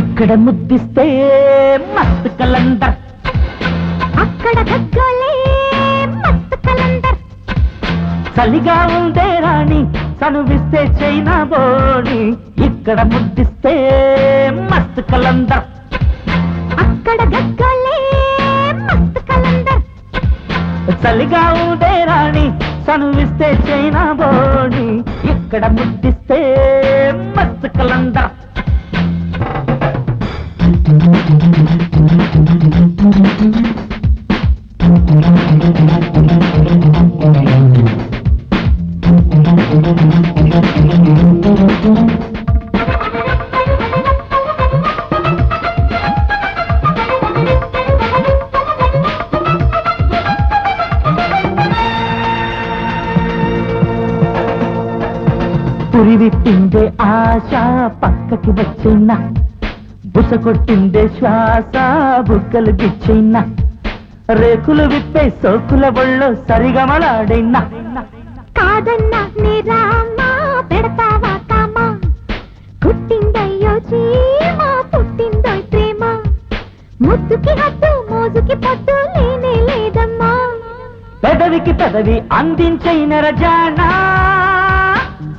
ఇక్కడ ముద్దిస్తే మస్తు కలందర్. చలిగా ఉందే రాణి చనువిస్తే చైనా బోణి ఇక్కడ ముద్దిస్తే మస్తు కలందర్. అక్కడ గగ్గోలే మస్తు కలందర్. చలిగా ఉందే రాణి చనువిస్తే చైనా బోణి ఇక్కడ ముద్దిస్తే మస్తు కలందర్. పురివిట్టిందే ఆశ పక్కకి వచ్చిన బుస కొట్టిందే శ్వాస బుగ్గలు గిచ్చిన రేకులు విప్పే సోకుల బొళ్ళు సరిగమలాడైనా. కాదన్నా నీ రామా పెడతావా కామా? పుట్టిందయ్యో చీమ పుట్టిందో ప్రేమ. ముద్దుకి హద్దు మోజుకి పట్టు లేనే లేదమ్మా. పెదవికి పెదవి అందించైన రజానా.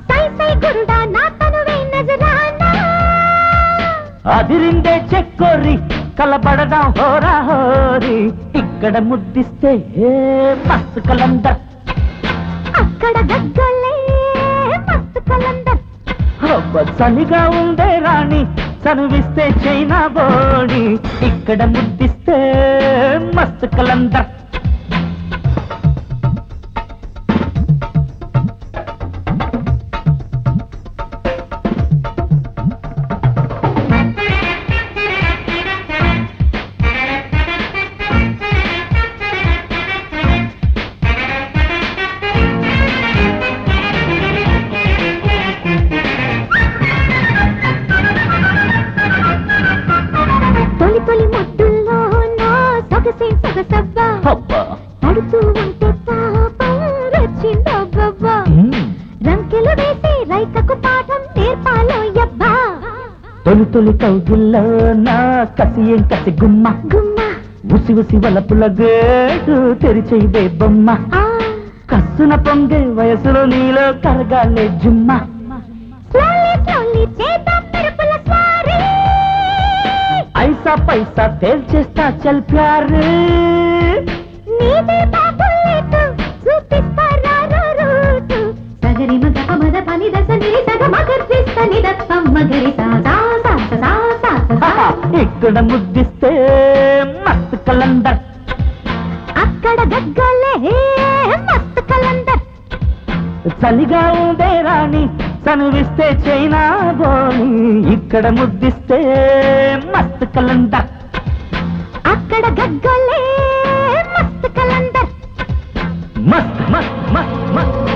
సై సై గురుడా నా తనువే నజరానా. అదిరిందే చెక్కోరి కలబడదాం హోరా హోరి. ఇక్కడ ముద్దిస్తే మస్తు కలందర్. అక్కడ గగ్గలే మస్తు కలందర్. అబ్బ చలిగా ఉందే రాణి చనువిస్తే చైనా బోడి. ఇక్కడ ముద్దిస్తే మస్తు కలందర్. తొలి తొలి కౌగిల్లో నా కసి ఏం కసి గుమ్మ? గుమ్మ. ఉసి ఉసి వలపుల గేటు తెరిచేయిదే బొమ్మ. కస్సున పొంగే వయసులో నీలో కరగాలే జుమ్మ. ఐసా పైసా తేల్చేస్తా చల్ ప్యార్. ఇక్కడ ముద్దిస్తే మస్తు కలందర్. అక్కడ గగ్గలే మస్తు కలందర్. చలిగా ఉందే రాణి చనువిస్తే చైనా బోని ఇక్కడ ముద్దిస్తే మస్తు కలందర్. అక్కడ గగ్గలే మస్తు కలందర్. మస్త్ మస్త్.